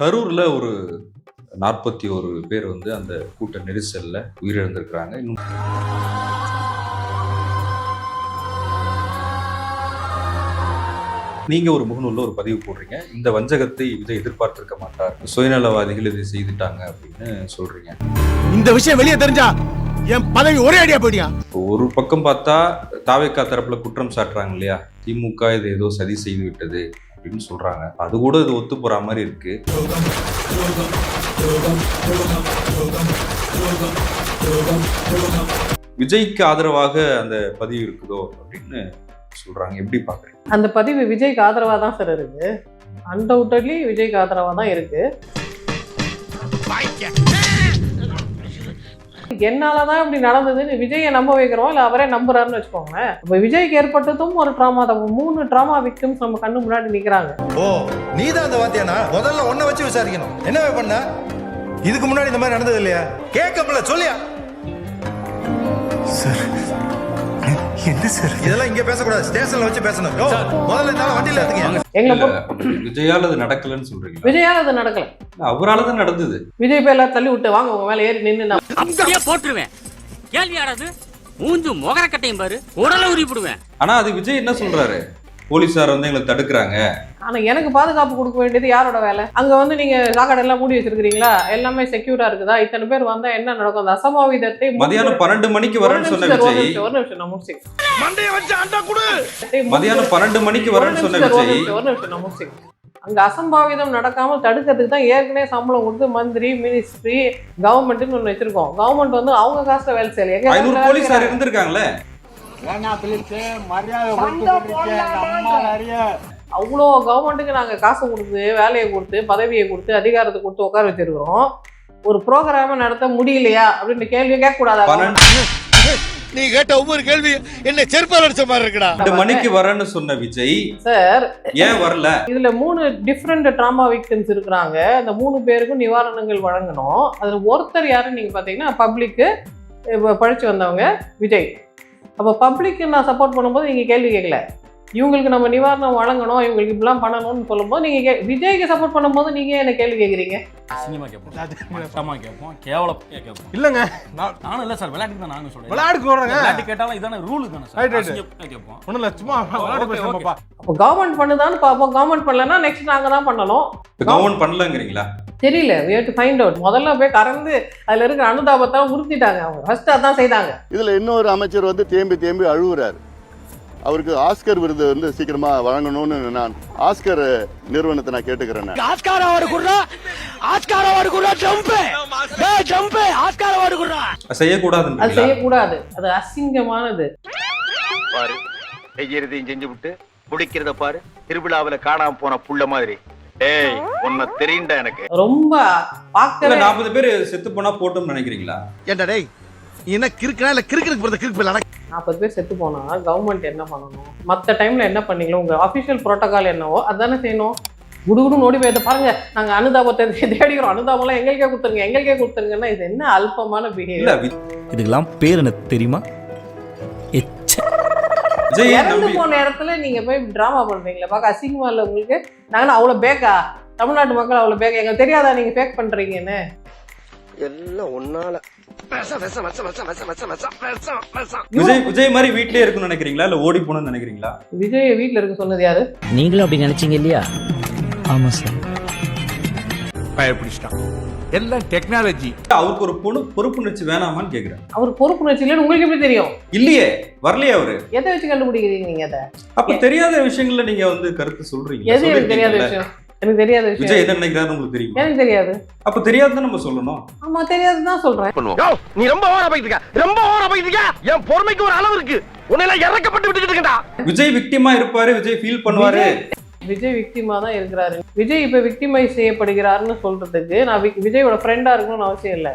கரூர்ல ஒரு நாற்பத்தி ஒரு பேர் வந்து அந்த கூட்ட நெரிசல்ல உயிரிழந்திருக்கிறாங்க. இன்னும் நீங்க ஒரு முகநூல்ல ஒரு பதிவு போடுறீங்க. இந்த வஞ்சகத்தை இதை எதிர்பார்த்திருக்க மாட்டார். சுயநலவாதிகள் இதை செய்துட்டாங்க அப்படின்னு சொல்றீங்க. இந்த விஷயம் வெளியே தெரிஞ்சா என் பதவி ஒரே அடியா போயிடியா? ஒரு பக்கம் பார்த்தா தாவேக்கா தரப்புல குற்றம் சாட்டுறாங்க இல்லையா? திமுக இது ஏதோ சதி செய்து விட்டது. அப்படின்னு சொல்றாங்க. அது கூட இது ஒத்து போற மாதிரி இருக்கு. விஜய்க்கு ஆதரவாக அந்த பதிவு இருக்குதோ அப்படின்னு சொல்றாங்க. எப்படி பாக்குறீங்க? அந்த பதிவு விஜய்க்கு ஆதரவா தான் சார் இருக்கு அன்டவுட்டட்லி விஜய்க்கு ஆதரவா தான் இருக்கு என்னாலதான் இப்படி நடந்ததுன்னு விஜயை நம்ப வைக்கிறோம்? இல்ல அவரே நம்புறாருன்னு வச்சுக்கோங்களேன். இப்போ விஜய்க்கு ஏற்பட்டதும் ஒரு ட்ராமா தான். மூணு ட்ராமா விக்டிம்ஸ் நம்ம கண்ணு முன்னாடி நிக்கிறாங்க. ஓ நீ தான் அந்த வாத்தியானா? முதல்ல உன்னை வச்சு விசாரிக்கணும். என்னவே பண்ண? இதுக்கு முன்னாடி இந்த மாதிரி நடந்தது இல்லையா? கேட்கப்பல சொல்லியா? சார் என்ன சார்? இதெல்லாம் இங்க பேசக்கூடாது. ஸ்டேஷன்ல வச்சு பேசணும். யோ, முதல்ல ஆளை வண்டியில எடுத்துங்க எங்களை பொறுத்த- விஜயால அது நடக்கலன்னு சொல்றீங்களா? விஜயால அது நடக்கல. அவரால தான் நடந்தது. விஜய் போய் எல்லாரும் தள்ளி விட்டு வாங்க உங்க மேல ஏறி நின்று நான் அப்படியே போட்டுருவேன். கேள்வி ஆடாது மூஞ்சு முகரக்கட்டையும் பாரு உடலை உரிப்பிடுவேன் ஆனா அது விஜய் என்ன சொல்றாரு? போலீசார் வந்து எங்களை தடுக்கிறாங்க. ஆனா எனக்கு பாதுகாப்பு கொடுக்க வேண்டியது யாரோட வேலை? அங்க வந்து நீங்க சாக்கடை எல்லாம் மூடி வச்சிருக்கீங்களா எல்லாமே செக்யூரா இருக்குதா? இத்தனை பேர் வந்தா என்ன நடக்கும்? அந்த அசம்பாவிதத்தை மதியானம் பன்னெண்டு மணிக்கு வரேன்னு சொன்ன விஜய். நிமிஷம், ஒரு நிமிஷம் நான் முடிச்சுக்கிறேன். மண்டைய வச்சு அண்டா குடு. மதியானம் பன்னெண்டு மணிக்கு வரேன்னு சொன்ன விஜய். நிமிஷம், ஒரு நிமிஷம் நான் முடிச்சுக்கிறேன். அங்க அசம்பாவிதம் நடக்காமல் தடுக்கிறதுக்கு தான் ஏற்கனவே சம்பளம் கொடுத்து மந்திரி மினிஸ்ட்ரி கவர்மெண்ட்னு ஒண்ணு வச்சிருக்கோம். கவர்மெண்ட் வந்து அவங்க காசுல வேலை செய்யல. எங்க ஐநூறு அவ்வளோ கவர்மெண்ட்டுக்கு நாங்க காசு கொடுத்து வேலையை கொடுத்து பதவியை கொடுத்து அதிகாரத்தை கொடுத்து உட்கார வச்சிருக்கிறோம். ஒரு ப்ரோக்ராம நடத்த முடியலையா அப்படின்னு கேள்வி கேட்க கூடாதா பன்னெண்டு நீ கேட்ட ஒவ்வொரு கேள்வி என்ன செருப்பால் அடிச்ச மாதிரி இருக்குடா. மணிக்கு வரேன்னு சொன்ன விஜய் சார் ஏன் வரல? இதுல மூணு டிஃப்ரெண்ட் ட்ராமா விக்டிம்ஸ் இருக்கிறாங்க. அந்த மூணு பேருக்கும் நிவாரணங்கள் வழங்கணும். அதுல ஒருத்தர் யாருன்னு நீங்க பாத்தீங்கன்னா பப்ளிக்கு பழிச்சு வந்தவங்க விஜய். அப்போ பப்ளிக்கு நான் சப்போர்ட் பண்ணும்போது நீங்க கேள்வி கேட்கல. இவங்களுக்கு நம்ம நிவாரணம் வழங்கணும் இவங்களுக்கு இப்படிலாம் பண்ணணும்னு சொல்லும்போது நீங்க கே- விஜய்க்கு சப்போர்ட் பண்ணும்போது நீங்க என்ன கேள்வி கேட்குறீங்க? சினிமா கேட்போம். மட்டமா கேட்போம். கேவலப்பே கேட்போம். இல்லங்க. நான் நானும் இல்ல சார் விளையாட்டுக்கு தான் நானும் சொல்றேன். விளையாடுக்கு வர்றேங்க விளையாட்டு கேட்டாலும் இதான ரூல் தானே சார். கேட்போம். Okay, பேசுறோம்ப்பா அப்போ கவர்மெண்ட் பண்ணுதான்னு பார்ப்போம் கவர்மெண்ட் பண்ணலன்னா நெக்ஸ்ட் நாங்க தான் பண்ணணும். கவர்மெண்ட் பண்ணலங்கிறீங்களா? தெரியல. We have to find out முதல்ல போய் கறந்து அதுல இருக்கிற அனுதாபத்தை உறுத்திட்டாங்க அவங்க. ஃபர்ஸ்ட் அதான் செய்தாங்க. இதுல இன்னொரு அமைச்சர் வந்து தேம்பி தேம்பி அழுகுறாரு அவருக்கு ஆஸ்கர் விருது வந்து சீக்கிரமா வழங்கணும்னு நான் ஆஸ்கர் நிறுவனத்தை நான் கேட்டுக்கிறேன். ஆஸ்கார் அவார்டு குடுறா? ஆஸ்கார் அவார்டு குடுறா? ஜம்ப்! டேய் ஜம்ப்! ஆஸ்கார் அவார்டு குடுறா? அது செய்யக்கூடாதுன்றீங்களா செய்யக்கூடாது. அது அசிங்கமானது. பாரு செய்யறதையும் செஞ்சு விட்டு முடிக்கிறத பாரு திருவிழாவுல காணாம போன புள்ள மாதிரி. டேய் உன்னை தெரியுண்டா எனக்கு. ரொம்ப இல்ல பார்க்கவே நாற்பது பேர் செத்து போனா போட்டோம்னு நினைக்கிறீங்களா? ஏண்டா டேய் நீ என்ன கிறுக்கனா இல்ல கிறுக்கிறதுக்கு போறது கிறுக்கு நாற்பது பேர் செத்து போனா கவர்மெண்ட் என்ன பண்ணணும்? மற்ற டைம்ல என்ன பண்ணீங்களோ உங்க அபிஷியல் புரோட்டோகால் என்னவோ அதானே செய்யணும். குடுகுடு ஓடி போய் இதை பாருங்க. நாங்க அனுதாபத்தை தேடிக்கிறோம் அனுதாபம்லாம் எங்களுக்கே கொடுத்துருங்க எங்களுக்கே கொடுத்துருங்கன்னா இது என்ன அல்பமான இல்ல பிஹேவியர் இதுக்கெல்லாம் பேர் எனக்கு தெரியுமா? இறந்து போன இடத்துல நீங்க போய் டிராமா பண்றீங்களா பார்க்க அசிங்கமா இல்ல உங்களுக்கு? நாங்க அவ்வளவு பேக்கா தமிழ்நாட்டு மக்கள் அவ்வளவு பேக்கா எங்களுக்கு தெரியாதா நீங்க பேக் பண்றீங்கன்னு? எல்லாம் ஒன்னால. விஜய் விஜய் மாதிரி வீட்லயே இருக்குன்னு நினைக்கிறீங்களா? இல்ல ஓடி போகணும்னு நினைக்கிறீங்களா? விஜய் வீட்ல இருக்க சொன்னது யாரு? நீங்களும் அப்படி நினைச்சீங்க இல்லையா? ஆமா சார் பயப்பிடிச்சிட்டான். எல்லாம் டெக்னாலஜி அவருக்கு ஒரு பொண்ணு பொறுப்புணர்ச்சி வேணாமான்னு கேக்குறேன் அவர் பொறுப்புணர்ச்சி இல்லைன்னு உங்களுக்கு எப்படி தெரியும்? இல்லையே வரலையே அவரு. எதை வச்சு கண்டுபிடிக்கிறீங்க நீங்க அதை? அப்ப தெரியாத விஷயங்கள்ல நீங்க வந்து கருத்து சொல்றீங்க. எது எனக்கு தெரியாத. விஷயம்? எனக்கு தெரியாத விஜய் என்ன நினைக்கிறாரு உங்களுக்கு தெரியுமா? எனக்கு தெரியாது. அப்ப தெரியாதுன்னு நம்ம சொல்லணும். ஆமா தெரியாதுதான் சொல்றேன். யோ நீ ரொம்ப ஓவரா போயிட்டு இருக்க. ரொம்ப ஓவரா போயிட்டு இருக்க. என் பொறுமைக்கு ஒரு அளவு இருக்கு. உன்னை இறக்கப்பட்டு விட்டுட்டு இருக்கா விஜய் விக்டிமா இருப்பாரு. விஜய் ஃபீல் பண்ணுவாரு. விஜய் விக்டிமா தான் இருக்கிறாரு. விஜய் இப்ப விக்டிமைஸ் செய்யப்படுகிறாருன்னு சொல்றதுக்கு நான் விஜயோட ஃப்ரெண்டா இருக்கணும்னு அவசியம் இல்லை.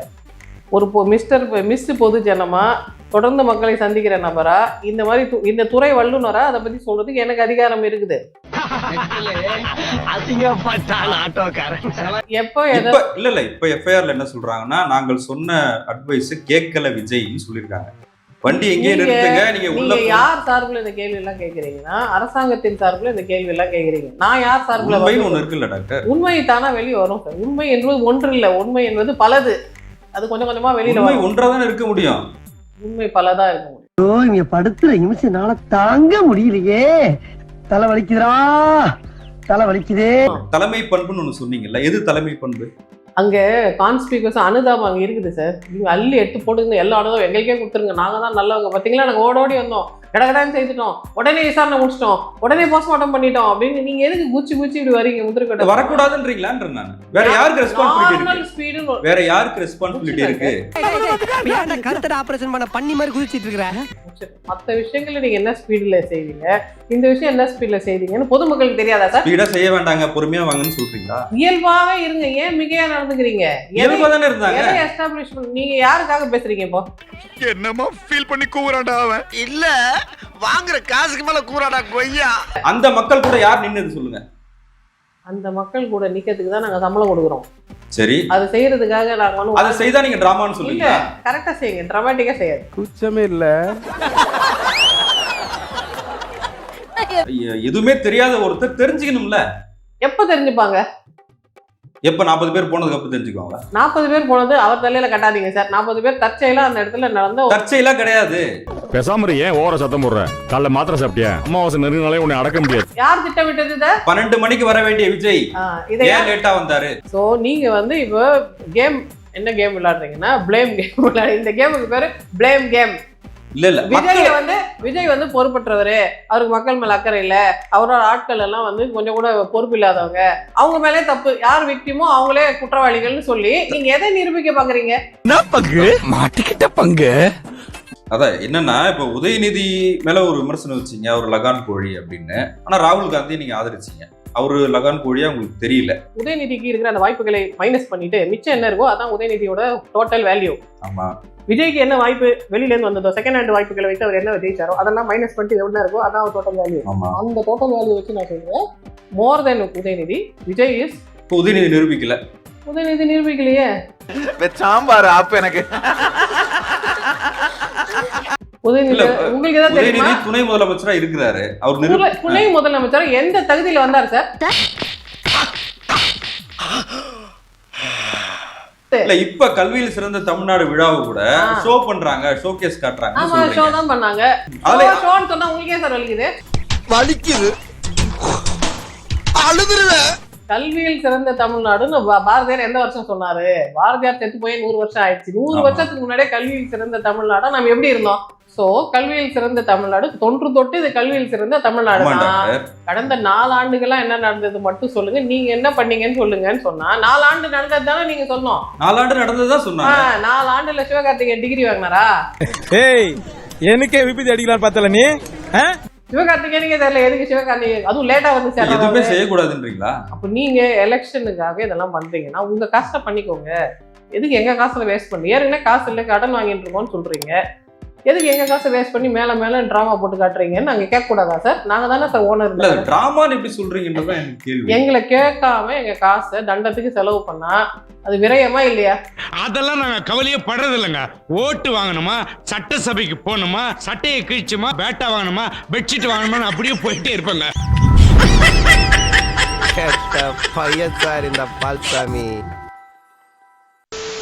ஒரு பொ- மிஸ்டர் மிஸ் பொது ஜனமா தொடர்ந்து மக்களை சந்திக்கிற நபரா இந்த மாதிரி இந்த துறை வல்லுனரா அதை பத்தி சொல்றதுக்கு எனக்கு அதிகாரம் இருக்குது. அசிங்கப்பட்டான் ஆட்டோக்காரன். எப்போ எதை இப்ப இல்ல இல்ல இப்ப எஃப்ஐஆர்ல என்ன சொல்றாங்கன்னா நாங்கள் சொன்ன அட்வைஸ் கேட்கல விஜய்னு சொல்லியிருக்காங்க. வண்டி எங்கேயே நிறுத்துங்க நீங்க உள்ள யார் சார்பில் இந்த கேள்வி எல்லாம் கேக்குறீங்கன்னா அரசாங்கத்தின் சார்பில் இந்த கேள்வி எல்லாம் கேக்குறீங்க. நான் யார் சார்பில் உண்மைன்னு ஒண்ணு இருக்குல்ல டாக்டர். உண்மை தானா வெளியே வரும் சார்? உண்மை என்பது ஒன்று இல்ல உண்மை என்பது பலது. அது கொஞ்சம் கொஞ்சமா வெளியில உண்மை ஒன்றாதான் இருக்க முடியும். உண்மை பலதா இருக்க முடியும். ஐயோ இங்க படுத்துற நிமிஷம்னால தாங்க முடியலையே. தலை வலிக்குதுடா. தலை வலிக்குதே. தலைமை பண்புன்னு ஒண்ணு சொன்னீங்கல்ல எது தலைமை பண்பு? அங்க கான்ஸ்பிகஸ் அனுதாபம் அங்க இருக்குது சார் நீங்க அள்ளி எடுத்து போடுங்க எல்லா அனுதாபம் எங்களுக்கே கொடுத்துருங்க நாங்க தான் நல்லவங்க பாத்தீங்களா நாங்க ஓட ஓடி வந்தோம் கடகடான்னு செய்துட்டோம் உடனே விசாரணை முடிச்சிட்டோம் உடனே போஸ்ட்மார்ட்டம் பண்ணிட்டோம் அப்படின்னு நீங்க எதுக்கு குச்சி குச்சி இப்படி வரீங்க முதிர்கட்ட வரக்கூடாதுன்றீங்களா நான் வேற யாருக்கு ரெஸ்பான்சிபிலிட்டி இருக்கு வேற யாருக்கு ரெஸ்பான்சிபிலிட்டி இருக்கு கருத்தட ஆபரேஷன் பண்ண பண்ணி மாதிரி குதிச்சிட்டு இருக்கிற மற்ற விஷயங்களை நீங்க என்ன ஸ்பீடுல செய்வீங்க? இந்த விஷயம் என்ன ஸ்பீட்ல செய்றீங்கன்னு பொதுமக்களுக்கு தெரியாதா சார்? ஸ்பீடா செய்ய வேண்டாங்க பொறுமையா வாங்கன்னு சொல்றீங்களா? இயல்பாவே இருங்க. ஏன் மிகையா நடந்துக்கிறீங்க? இயல்பா தானே இருந்தாங்க. எதை எஸ்டாப்ளிஷ் நீங்க யாருக்காக பேசுறீங்க இப்போ? என்னமா ஃபீல் பண்ணி கூவுறான்டா அவன். இல்ல வாங்குற காசுக்கு மேல கூறாடா கொய்யா. அந்த மக்கள் கூட யார் நின்னது சொல்லுங்க. அந்த மக்கள் கூட நிக்கிறதுக்கு தான் நாங்க சம்பளம் கொடுக்குறோம். சரி. அது செய்யறதுக்காக நாங்க வந்து அதை செய்தா நீங்க டிராமான்னு இல்ல சொல்லுவீங்களா கரெக்டா செய்யுங்க. டிராமாட்டிக்கா செய்யாது. குச்சமே இல்ல. எதுவுமே தெரியாத ஒருத்தர் தெரிஞ்சுக்கணும்ல? எப்ப தெரிஞ்சுப்பாங்க? எப்ப நாற்பது பேர் போனதுக்கு அப்புறம் தெரிஞ்சுக்குவாங்க நாற்பது பேர் போனது அவர் தலையில கட்டாதீங்க சார். நாற்பது பேர் தற்செயலா அந்த இடத்துல நடந்த தற்செயலா கிடையாது. பேசாம ஏன் ஓர சத்தம் போடுற? காலைல மாத்திரை சாப்பிட்டியா? அமாவாசை நெருங்கினாலே உன்னை அடக்க முடியாது. யார் திட்டமிட்டது இத? பன்னெண்டு மணிக்கு வர வேண்டிய விஜய். ஆ, இதை ஏன் லேட்டா வந்தாரு? ஸோ நீங்க வந்து இப்போ கேம் என்ன கேம் விளையாடுறீங்கன்னா ப்ளேம் கேம் விளையாடு இந்த கேமுக்கு பேரு ப்ளேம் கேம் இல்ல இல்ல. விஜய் வந்து விஜய் வந்து பொறுப்பற்றவரு. அவருக்கு மக்கள் மேல அக்கறை இல்ல. அவரோட ஆட்கள் எல்லாம் வந்து கொஞ்சம் கூட பொறுப்பு இல்லாதவங்க. அவங்க மேலே தப்பு. யார் விக்டிமோ அவங்களே குற்றவாளிகள்னு சொல்லி நீங்க எதை நிரூபிக்க பாக்குறீங்க? என்ன பங்கு? மாட்டிக்கிட்ட பங்கு. அதான் என்னன்னா இப்ப உதயநிதி மேல ஒரு விமர்சனம் வச்சீங்க. அவர் லகான் கோழி அப்படின்னு. ஆனா ராகுல் காந்தி நீங்க ஆதரிச்சீங்க. அவரு லகான் கோழியா உங்களுக்கு தெரியல. உதயநிதிக்கு இருக்கிற அந்த வாய்ப்புகளை மைனஸ் பண்ணிட்டு மிச்சம் என்ன இருக்கோ அதான் உதயநிதியோட டோட்டல் வேல்யூ ஆமா. விஜய்க்கு என்ன வாய்ப்பு வெளியில இருந்து வந்ததோ செகண்ட் ஹேண்ட் வாய்ப்புகளை வைத்து அவர் என்ன ஜெயிச்சாரோ அதெல்லாம் மைனஸ் பண்ணிட்டு எவ்வளவு இருக்கோ அதான் அவர் டோட்டல் வேல்யூ ஆமா. அந்த டோட்டல் வேல்யூ வச்சு நான் சொல்றேன் more than Udhayanidhi Vijay is Udhayanidhi நிரூபிக்கல. Udhayanidhi நிரூபிக்கலையே. சாம்பார் ஆப் எனக்கு. உதயநிதி இல்ல, உங்களுக்கு ஏதாவது தெரியுமா? உதயநிதி துணை முதலமைச்சரா இருக்கிறாரு. அவர் துணை- முதலமைச்சர் எந்த தகுதியில வந்தார் சார்? இல்ல இப்ப கல்வியில் சிறந்த தமிழ்நாடு விழாவை கூட. ஷோ பண்றாங்க ஷோகேஸ் காட்டுறாங்க ஆமா ஷோ தான் பண்ணாங்க. அதுல ஷோன்னு சொன்னா உங்களுக்கே சார் வலிக்குது. வலிக்குது. அழுதுருவேன். கல்வியில் சிறந்த தமிழ்நாடுன்னு பாரதியார் எந்த வருஷம் சொன்னாரு? பாரதியார் செத்து போய் நூறு வருஷம் ஆயிடுச்சு. நூறு. வருஷத்துக்கு முன்னாடியே கல்வியில் சிறந்த தமிழ்நாடா நம்ம எப்படி இருந்தோம்? சோ கல்வியில் சிறந்த தமிழ்நாடு தொன்று தொட்டு இது கல்வியில் சிறந்த தமிழ்நாடு தான். கடந்த நாலு ஆண்டுகளா என்ன நடந்தது மட்டும் சொல்லுங்க. நீங்க என்ன பண்ணீங்கன்னு சொல்லுங்கன்னு சொன்னா நாலு ஆண்டு நடந்தது தானே நீங்க சொல்லணும் நாலாண்டு நடந்ததுதான் ஆ, சொன்னாங்க. நாலு ஆண்டுல சிவகார்த்திகேயன் டிகிரி வாங்கினாரா? ஏய் எனக்கே விபத்து அடிக்கலாம் பார்த்தல நீ? சிவகார்த்திகேயனுக்கே தெரியல எதுக்கு சிவகார்த்திகேயன்? அதுவும் லேட்டா வந்து எதுவுமே செய்யக்கூடாதுன்றீங்களா? அப்ப நீங்க எலெக்ஷனுக்காக இதெல்லாம் பண்றீங்கன்னா உங்க காசை பண்ணிக்கோங்க. எதுக்கு எங்க காசுல வேஸ்ட் பண்ணி ஏற்கனவே காசு இல்லை கடன் வாங்கிட்டு இருக்கோம்னு சொல்றீங்க. எதுக்கு எங்க காசை வேஸ்ட் பண்ணி மேல மேல டிராமா போட்டு காட்டுறீங்கன்னு நாங்க கேட்க கூடாதா சார்? நாங்க தானே சார் இல்ல ஓனர் டிராமான்னு எப்படி கேள்வி. எங்களை கேட்காம எங்க காசை தண்டத்துக்கு செலவு பண்ணா அது விரயமா இல்லையா? அதெல்லாம் நாங்க கவலையே படுறது இல்லைங்க. ஓட்டு வாங்கணுமா? சட்டசபைக்கு போகணுமா? சட்டையை கிழிச்சுமா? பேட்டா வாங்கணுமா? பெட்ஷீட் வாங்கணுமா அப்படியே போயிட்டே இருப்பாங்க. பையன் சார் இந்த பால்சாமி.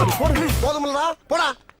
போதுமில்லடா போடா